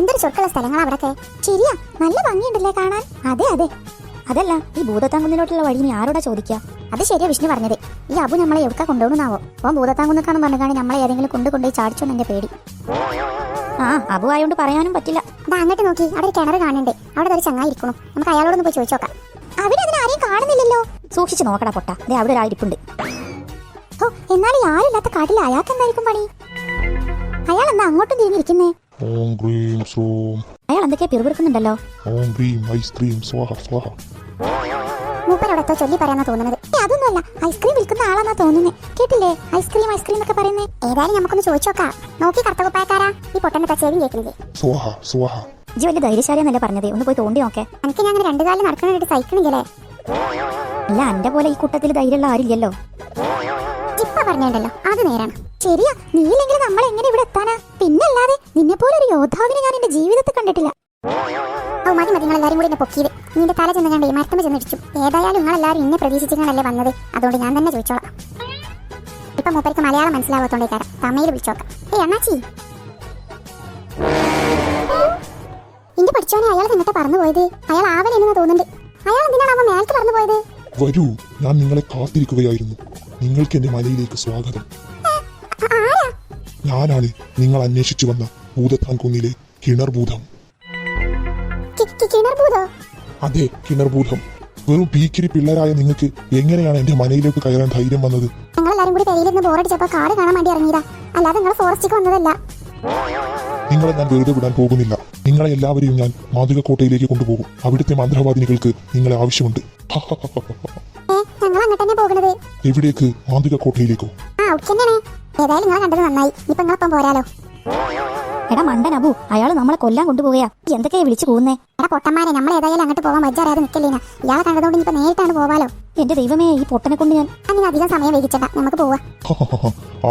എന്തൊരു ചൊട്ടുള്ള സ്ഥലങ്ങളാ അവിടൊക്കെ ശരിയാ നല്ല ഭംഗിയുണ്ടല്ലേ കാണാൻ? അതെ അതെ. അതല്ല ഈ ഭൂതത്താങ്കുന്നിലോട്ടുള്ള വഴി നീ ആരോടാ ചോദിക്കുക അത് ശരിയാ വിഷ്ണു പറഞ്ഞത്. ഈ അബു നമ്മളെ എവിടെ കൊണ്ടുപോകണമെന്നാവോ ഓൻ ഭൂതത്താങ്കുന്നക്കാണെന്ന് പറഞ്ഞാണ് നമ്മളെ ഏതെങ്കിലും കൊണ്ട് കൊണ്ടുപോയി ചാടിച്ചോന്ന് എന്റെ പേടി. ആ അബു ആയതുകൊണ്ട് പറയാനും പറ്റില്ല. അത് അങ്ങോട്ട് നോക്കി അവിടെ ഒരു കിണർ കാണുന്നുണ്ട്. അവിടെ ഒരു ചങ്ങായി ഇരിക്കണം. നമുക്ക് അയാളോടൊന്ന് പോയി ചോദിച്ചോക്കാം അവിടെ അതിന് ആരെയും കാണുന്നില്ലല്ലോ. സൂക്ഷിച്ച് നോക്കടാ പൊട്ട. അതെ അവിടെ ഒരാളിരിപ്പുണ്ട് ഓ എന്നാലും ആരില്ലാത്ത കാട്ടിൽ അയാൾക്ക് എന്തായിരിക്കും പണി? അയാൾ എന്താ അങ്ങോട്ടും തിരിഞ്ഞിരിക്കുന്നേ? ഓം ക്രീം സോം. അയാൾ എന്തൊക്കെ പിറുപിറുക്കുന്നുണ്ടല്ലോ? ഓം ക്രീം ഐസ്ക്രീം സ്വാഹ സ്വാഹ. മൂപ്പരോട് ചൊല്ലി പറയാനാ തോന്നുന്നത്. അതൊന്നുമല്ല. ഐസ്ക്രീം വിൽക്കുന്ന ആളാന്നാ തോന്നുന്നേ. കേട്ടില്ലേ? ഐസ്ക്രീം ഐസ്ക്രീം എന്നൊക്കെ പറയുന്നേ. ഏതായാലും നമുക്കൊന്ന് ചോദിച്ചോക്കാം. നോക്കി കർത്തകുപ്പായക്കാരാ ഈ പൊട്ടന്റെ ചെവി കേൾക്കുന്നത്. സ്വാഹ സ്വാഹ. ജി വലിയ ധൈര്യശാലിയെന്നല്ലേ പറഞ്ഞത്. ഒന്ന് പോയി തോണ്ടി നോക്കേ. എനിക്ക് ഞാൻ അങ്ങനെ രണ്ടു കാലം നടക്കണായിട്ട് സഹിക്കണില്ലേ അല്ല എന്റെ പോലെ ഈ കൂട്ടത്തിൽ ധൈര്യമുള്ള ആരില്ലല്ലോ. ഇപ്പ പറഞ്ഞിട്ടുണ്ടല്ലോ അത് നേരാണ്. ശരിയാ നീയില്ലെങ്കിൽ നമ്മൾ എങ്ങനെ ഇവിടെ എത്താനാ? പിന്നല്ലാതെ നിന്നെ പോലെ ഒരു യോദ്ധാവിനെ ഞാൻ എന്റെ ജീവിതത്തിൽ കണ്ടിട്ടില്ല. ഓ മതി മതി നിങ്ങളെല്ലാരും കൂടി എന്നെ പൊക്കിയത്. നിന്റെ തല ചെന്ന് കണ്ട് മരത്തമ്മ ചെന്നിടിച്ചു ഏതായാലും നിങ്ങളെല്ലാരും എന്നെ പ്രതീക്ഷിച്ചിട്ടാണല്ലേ വന്നത്. അതുകൊണ്ട് ഞാൻ തന്നെ ചോദിച്ചോളാം. ഇപ്പൊ മൂപ്പർക്ക് മലയാളം മനസ്സിലാവാത്തോണ്ടേ കാര്യം തമിഴ് വിളിച്ചോക്കാം. ഏ അണ്ണാച്ചി. എന്റെ പഠിച്ചോനെ അയാൾ നിന്നിട്ട് പറഞ്ഞു പോയത്? അയാൾ ആവലെന്ന് തോന്നുന്നുണ്ട്. അയാൾ എന്തിനാണ് അവൻ മേൽക്ക് പറഞ്ഞു പോയത്? വരൂ ഞാൻ നിങ്ങളെ കാത്തിരിക്കുകയായിരുന്നു. നിങ്ങൾക്ക് എന്റെ മലയിലേക്ക് സ്വാഗതം. ഞാനാണ് നിങ്ങൾ അന്വേഷിച്ചു വന്ന ഭൂതത്താൻ കുന്നിലെ കിണർഭൂതം? അതെ കിണർഭൂതം. വെറും ഭീക്കിരി പിള്ളേരായ നിങ്ങൾക്ക് എങ്ങനെയാണ് എന്റെ മനയിലേക്ക് കയറാൻ ധൈര്യം വന്നത്? ഞങ്ങളെല്ലാരും കൂടി പെരിയിലിരുന്ന് ബോറടിച്ചപ്പോ കാട് കാണാൻ വേണ്ടി ഇറങ്ങിയതാ. അല്ലാതെ നിങ്ങൾ ഫോറസ്റ്റിക്ക് വന്നതല്ല. നിങ്ങളെ ഞാൻ വെറുതെ വിടാൻ പോകുന്നില്ല. നിങ്ങളെ എല്ലാവരെയും ഞാൻ മാതൃകക്കോട്ടയിലേക്ക് കൊണ്ടുപോകും. അവിടുത്തെ മന്ത്രവാദിനികൾക്ക് നിങ്ങളെ ആവശ്യമുണ്ട്. ഞങ്ങൾ അങ്ങോട്ട് തന്നെ പോകുന്നത്. എവിടേക്ക്? മാതൃകക്കോട്ടയിലേക്കോ ആ ഒക്കെ ഏതായാലും നിങ്ങളെ കണ്ടത് നന്നായി. ഇപ്പൊ നിങ്ങളൊപ്പം പോരാലോ. എടാ മണ്ടൻ അബു അയാൾ നമ്മളെ കൊല്ലാൻ കൊണ്ടുപോകയാ എന്തൊക്കെയാ വിളിച്ചു പോകുന്നേ എടാ പൊട്ടന്മാരെ നമ്മൾ ഏതായാലും അങ്ങോട്ട് പോകാൻ വജ്ജറിയാതെ നിൽക്കില്ലേന ഇയാളെ കണ്ടതുകൊണ്ട് ഇപ്പൊ നേരിട്ടാണ് പോവാലോ. എന്റെ ദൈവമേ ഈ പൊട്ടനെ കൊണ്ട് ഞാൻ അങ്ങനെ അധികം സമയം വൈകിച്ചണ്ട നമുക്ക് പോവാ.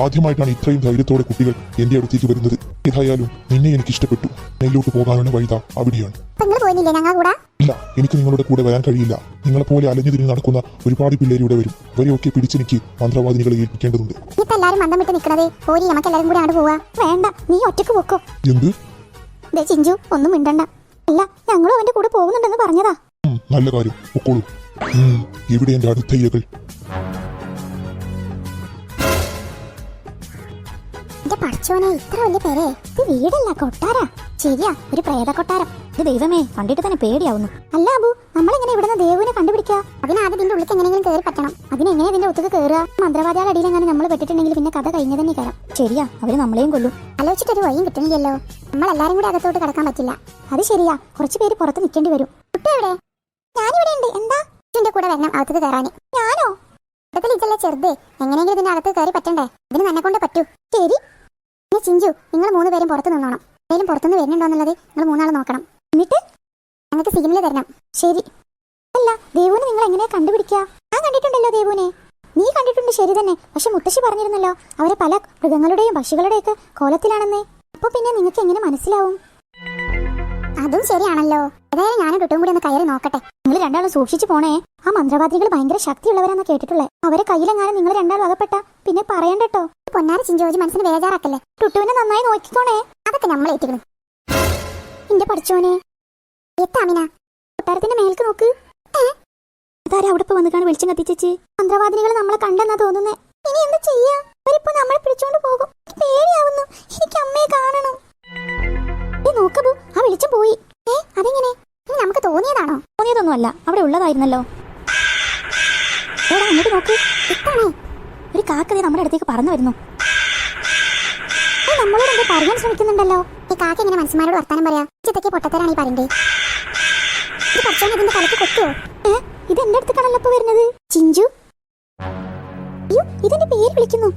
ആദ്യമായിട്ടാണ് ഇത്രയും ധൈര്യത്തോടെ കുട്ടികൾ എന്റെ അടുത്തേക്ക് വരുന്നത്. ഏതായാലും നിന്നെ എനിക്ക് ഇഷ്ടപ്പെട്ടു. നെല്ലോട്ട് പോകാനുള്ള വഴിത അവിടെയാണ്. ഇപ്പൊ നിങ്ങൾ പോയില്ലേ ഞങ്ങൾ കൂടാ? ഇല്ല എനിക്ക് നിങ്ങളുടെ കൂടെ വരാൻ കഴിയില്ല. നിങ്ങളെ പോലെ അലഞ്ഞു തിരിഞ്ഞ് നടക്കുന്ന ഒരുപാട് പിള്ളേർ ഇവിടെ വരും. ഇവരെയൊക്കെ പിടിച്ചെനിക്ക് മന്ത്രവാദിനികളെ ഏൽപ്പിക്കേണ്ടതുണ്ട്. ഇപ്പൊ എല്ലാരും മന്ദം വിട്ട് നിൽക്കണതേ പോരി നമുക്ക് എല്ലാരും കൂടി അങ്ങോട്ട് പോവാ. വേണ്ട നീ ഒറ്റയ്ക്ക് പോക്കോ. എന്ത്? ദേ ചിഞ്ചു ഒന്നും മിണ്ടണ്ട. അല്ല ഞങ്ങളും അവന്റെ കൂടെ പോകുന്നുണ്ടെന്ന് പറഞ്ഞതാ. നല്ല കാര്യം. പൊക്കോളൂ. ഉം, ഇവിടെ എന്റെ അടുത്ത ഇരകൾ പഠിച്ചോനെ ഇത്ര വലിയ പേരെ. ഇത് വീടല്ല ശരിയാ ഒരു പ്രേത കൊട്ടാരം. ഇത് ദൈവമേ കണ്ടിട്ട് തന്നെ പേടിയാവുന്നു. അല്ല അബു നമ്മളിങ്ങനെ ഇവിടുന്ന് ദേവുവിനെ കണ്ടുപിടിക്കുക. അതിനാദ്യം ഇതിന്റെ ഉള്ളിൽ എങ്ങനെയെങ്കിലും കയറി പറ്റണം. അതിനെങ്ങനെ ഇതിന്റെ ഒത്തുക്ക് കയറുക? അടിയിൽ അടിയിലെങ്ങനെ നമ്മൾ പെട്ടിട്ടുണ്ടെങ്കിൽ പിന്നെ കഥ കഴിഞ്ഞ തന്നെ കയറാം. ശരിയാ അവർ നമ്മളെയും കൊല്ലും. ആലോചിച്ചിട്ടൊരു വഴിയും നമ്മളെല്ലാരും കൂടി കടക്കാൻ പറ്റില്ല. അത് ശരിയാ കുറച്ച് പേര് പുറത്ത് നിൽക്കേണ്ടി വരും. എവിടെ? വരണം അകത്ത് കയറാന്. ഞാനോ? ഇടത്തിൽ ഇതല്ലേ ചെറുത്. എങ്ങനെയെങ്കിലും ഇതിന്റെ അകത്ത് കയറി പറ്റണ്ടേ? ഇതിന് തന്നെ കൊണ്ട് പറ്റൂ. ശരി. പിന്നെ ചിഞ്ചു നിങ്ങൾ മൂന്ന് പേരും പുറത്ത് നിന്നോണം. ഏതെങ്കിലും പുറത്തുനിന്ന് വരുന്നുണ്ടോ എന്നുള്ളത് നിങ്ങൾ മൂന്നാൾ നോക്കണം. എന്നിട്ട്? ഞങ്ങൾക്ക് സിഗ്നൽ തരണം. ശരി. അല്ല ദേവുവിനെ നിങ്ങൾ എങ്ങനെയാ കണ്ടുപിടിക്കുക? ഞാൻ കണ്ടിട്ടുണ്ടല്ലോ ദേവുവിനെ. നീ കണ്ടിട്ടുണ്ട് ശരി തന്നെ. പക്ഷെ മുത്തശ്ശി പറഞ്ഞിരുന്നല്ലോ അവരെ പല മൃഗങ്ങളുടെയും പക്ഷികളുടെയൊക്കെ കോലത്തിലാണെന്നേ. അപ്പൊ പിന്നെ നിങ്ങൾക്ക് എങ്ങനെ മനസ്സിലാവും? അതും ശരിയാണല്ലോ. ഏതായാലും ഞാനും കിട്ടും കൂടി ഒന്ന് കയറി നോക്കട്ടെ. നിങ്ങൾ രണ്ടാളും സൂക്ഷിച്ചു പോണേ. ആ മന്ത്രവാദികൾ ഭയങ്കര ശക്തിയുള്ളവരാണെന്ന് കേട്ടിട്ടുള്ളേ. അവരെ കയ്യിലെങ്ങാനും നിങ്ങൾ രണ്ടാളും അകപ്പെട്ട പിന്നെ പറയണ്ടട്ടോ പൊന്നാര ചിഞ്ചോജി മനസ്സിന് വേജാറാക്കല്ലേ? ടുട്ടുവിനെ നന്നായി നോക്കിക്കോണേ. അതൊക്കെ നമ്മൾ ഏറ്റിക്കണം. എന്റെ പഠിച്ചോനെ. എത്താമിന കൊട്ടാരത്തിന്റെ മേൽക്ക് നോക്ക്. അവിടെ വന്ന് കാണാൻ വെളിച്ചം കത്തിച്ചേച്ചി മന്ത്രവാദിനികൾ നമ്മളെ കണ്ടെന്നാ തോന്നുന്നേ. ഇനി എന്താ ചെയ്യാ? അവരിപ്പോ നമ്മളെ പിടിച്ചോണ്ട് പോകും. തോന്നിയതൊന്നും അല്ല അവിടെ ഉള്ളതായിരുന്നല്ലോ. എടാ അങ്ങോട്ട് നോക്ക്. ഇത്താണേ ഒരു കാക്കതേ നമ്മുടെ അടുത്തേക്ക് പറന്നു വരുന്നു. നമ്മളോട് എന്തോ പറയാൻ ശ്രമിക്കുന്നുണ്ടല്ലോ. ഈ കാക്ക എങ്ങനെ മനുഷ്യന്മാരോട് വർത്താനം പറയാ. ചിത്തക്ക് പൊട്ടത്തരാണ് ഈ പറയണ്ടേ ഇത് പഠിച്ചോണ്ട് ഇതിന്റെ തലക്ക് കൊത്തോ ഏ ഇത് എന്റെ അടുത്ത് കണല്ലോ ഇപ്പൊ വരുന്നത്. ചിഞ്ചു? അയ്യോ ഇതെന്റെ പേര് വിളിക്കുന്നു.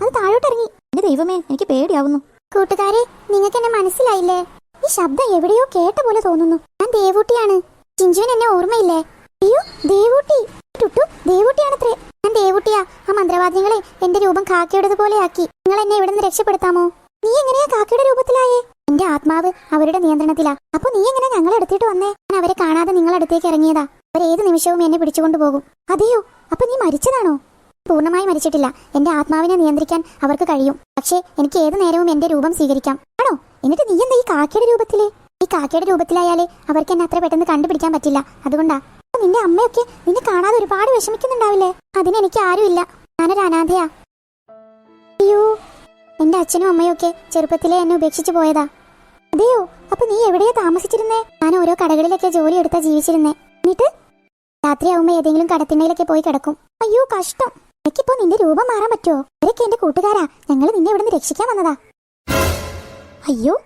അത് താഴോട്ട് ഇറങ്ങി എന്റെ ദൈവമേ എനിക്ക് പേടിയാവുന്നു. കൂട്ടുകാരെ നിങ്ങൾക്ക് എന്നെ മനസ്സിലായില്ലേ? ഈ ശബ്ദം എവിടെയോ കേട്ട പോലെ തോന്നുന്നു. ഞാൻ ദേവൂട്ടിയാണ്. ചിഞ്ചുവിന് എന്നെ ഓർമ്മയില്ലേ? അയ്യോ ദേവൂട്ടി. ടുട്ടു ദേവൂട്ടിയാണത്രേ. ഞാൻ ദേവൂട്ടിയാ. ആ മന്ത്രവാദ്യങ്ങളെ എന്റെ രൂപം കാക്കയുടേത് പോലെ ആക്കി. നിങ്ങൾ എന്നെ ഇവിടെ നിന്ന് രക്ഷപ്പെടുത്താമോ? നീ എങ്ങനെയാ കാക്കയുടെ രൂപത്തിലായേ? എന്റെ ആത്മാവ് അവരുടെ നിയന്ത്രണത്തിലാ. അപ്പൊ നീ എങ്ങനെ ഞങ്ങളെ എടുത്തിട്ട് വന്നേ? ഞാൻ അവരെ കാണാതെ നിങ്ങളടുത്തേക്ക് ഇറങ്ങിയതാ. അവരേത് നിമിഷവും എന്നെ പിടിച്ചുകൊണ്ടു പോകും. അതെയോ? അപ്പൊ നീ മരിച്ചതാണോ? പൂർണമായി മരിച്ചിട്ടില്ല. എന്റെ ആത്മാവിനെ നിയന്ത്രിക്കാൻ അവർക്ക് കഴിയും. പക്ഷേ എനിക്ക് ഏത് നേരവും എന്റെ രൂപം സ്വീകരിക്കാം. ആണോ? എന്നിട്ട് നീ എന്താ ഈ കാക്കയുടെ രൂപത്തിൽ? ഈ കാക്കയുടെ രൂപത്തിലായാലേ അവർക്ക് എന്നെ അത്ര പെട്ടെന്ന് കണ്ടുപിടിക്കാൻ പറ്റില്ല. അതുകൊണ്ടാ. നിന്റെ അമ്മയൊക്കെ നിന്നെ കാണാതെ ഒരുപാട് വിഷമിക്കുന്നുണ്ടാവില്ലേ? അതിനെനിക്ക് ആരുമില്ല. ഞാനൊരു അനാഥയാ. അയ്യോ എന്റെ അച്ഛനും അമ്മയും ഒക്കെ ചെറുപ്പത്തിലേ എന്നെ ഉപേക്ഷിച്ചു പോയതാ. അതെയോ അപ്പൊ നീ എവിടെയാ താമസിച്ചിരുന്നേ? ഞാൻ ഓരോ കടകളിലൊക്കെ ജോലി എടുത്താ ജീവിച്ചിരുന്നേ. എന്നിട്ട്? രാത്രിയാവുമ്പോ ഏതെങ്കിലും കടത്തിണ്ണയിലൊക്കെ പോയി കിടക്കും. അയ്യോ കഷ്ടം. എനിക്കിപ്പോ നിന്റെ രൂപം മാറാൻ പറ്റുമോ ഇവരൊക്കെ എന്റെ കൂട്ടുകാരാ. ഞങ്ങൾ നിന്നെ ഇവിടുന്ന് രക്ഷിക്കാൻ വന്നതാ. അയ്യോ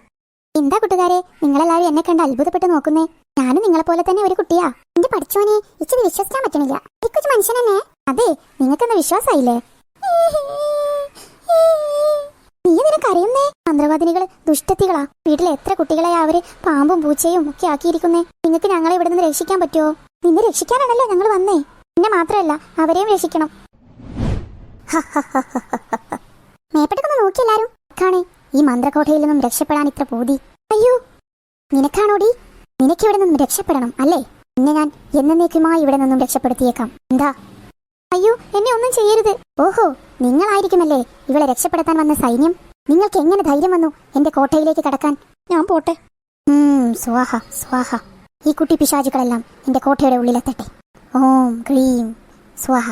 എന്താ കൂട്ടുകാരെ നിങ്ങളെല്ലാവരും എന്നെ കണ്ട് അത്ഭുതപ്പെട്ട് നോക്കുന്നേ? ഞാനും നിങ്ങളെ പോലെ തന്നെ ഒരു കുട്ടിയാ. എന്റെ പഠിച്ചോനെ ഇച്ചിരി വിശ്വസിക്കാൻ പറ്റണില്ല. ഇക്കൊച്ചു മനുഷ്യൻ തന്നെ അതെ നിങ്ങൾക്കെന്ന വിശ്വാസായില്ലേ? നീ നിനക്ക് അറിയുന്നേ മന്ത്രവാദിനികൾ ദുഷ്ടത്തികളാ. വീട്ടിലെ എത്ര കുട്ടികളെ അവർ പാമ്പും പൂച്ചയും ഒക്കെ ആക്കിയിരിക്കുന്നേ? നിങ്ങൾക്ക് ഞങ്ങളെ ഇവിടെ നിന്ന് രക്ഷിക്കാൻ പറ്റുമോ നിന്നെ രക്ഷിക്കാനാണല്ലോ ഞങ്ങൾ വന്നേ. പിന്നെ മാത്രമല്ല അവരെയും രക്ഷിക്കണം മേപ്പെട്ടൊന്ന് നോക്കി എല്ലാരും കാണേ ഈ മന്ത്രകോട്ടയിൽ നിന്നും രക്ഷപ്പെടാൻ ഇത്ര പോതി. അയ്യോ നിനക്കാണോടി? നിനക്ക് ഇവിടെ നിന്നും രക്ഷപ്പെടണം അല്ലേ? പിന്നെ ഞാൻ എന്നേക്കുമായി ഇവിടെ നിന്നും രക്ഷപ്പെടുത്തിയേക്കാം. എന്താ? അയ്യോ എന്നെ ഒന്നും ചെയ്യരുത്. ഓഹോ നിങ്ങളായിരിക്കുമല്ലേ ഇവളെ രക്ഷപ്പെടുത്താൻ വന്ന സൈന്യം? നിങ്ങൾക്ക് എങ്ങനെ ധൈര്യം വന്നു എന്റെ കോട്ടയിലേക്ക് കടക്കാൻ? ഞാൻ പോട്ടെ. സ്വാഹ സ്വാഹ. ഈ കുട്ടി പിശാചുക്കളെല്ലാം എന്റെ കോട്ടയുടെ ഉള്ളിലെത്തട്ടെ. ഓം ക്രീം സ്വാഹ.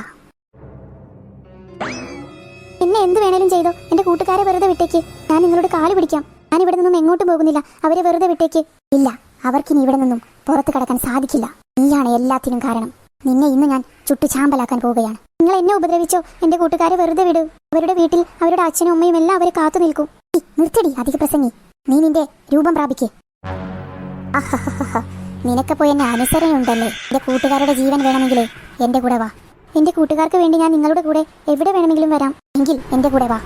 എന്നെ എന്ത് വേണേലും ചെയ്തോ. എന്റെ കൂട്ടുകാരെ വെറുതെ വിട്ടേക്ക്. ഞാൻ നിങ്ങളോട് കാൽ പിടിക്കാം. ഞാൻ ഇവിടെ നിന്നും എങ്ങോട്ടും പോകുന്നില്ല. അവരെ വെറുതെ വിട്ടേക്ക്. ഇല്ല അവർക്കിനി ഇവിടെ നിന്നും പുറത്ത് കടക്കാൻ സാധിക്കില്ല. നീയാണ് എല്ലാത്തിനും കാരണം. നിന്നെ ഇന്ന് ഞാൻ ചുട്ടു ചാമ്പലാക്കാൻ പോവുകയാണ്. നിങ്ങൾ എന്നെ ഉപദ്രവിച്ചോ? എന്റെ കൂട്ടുകാരെ വെറുതെ വിടൂ. അവരുടെ വീട്ടിൽ അവരുടെ അച്ഛനും അമ്മയും എല്ലാം അവരെ കാത്തു നിൽക്കും. നിർത്തടി അധിക പ്രസംഗി. നീ നിന്റെ രൂപം പ്രാപിക്കേ. നിനക്കപ്പോ എന്നെ അനുസരണയുണ്ടല്ലേ? എന്റെ കൂട്ടുകാരുടെ ജീവൻ വേണമെങ്കിലേ. എന്റെ കൂടെ വാ. എന്റെ കൂട്ടുകാർക്ക് വേണ്ടി ഞാൻ നിങ്ങളുടെ കൂടെ എവിടെ വേണമെങ്കിലും വരാം. എങ്കിൽ എന്റെ കൂടെ വാ.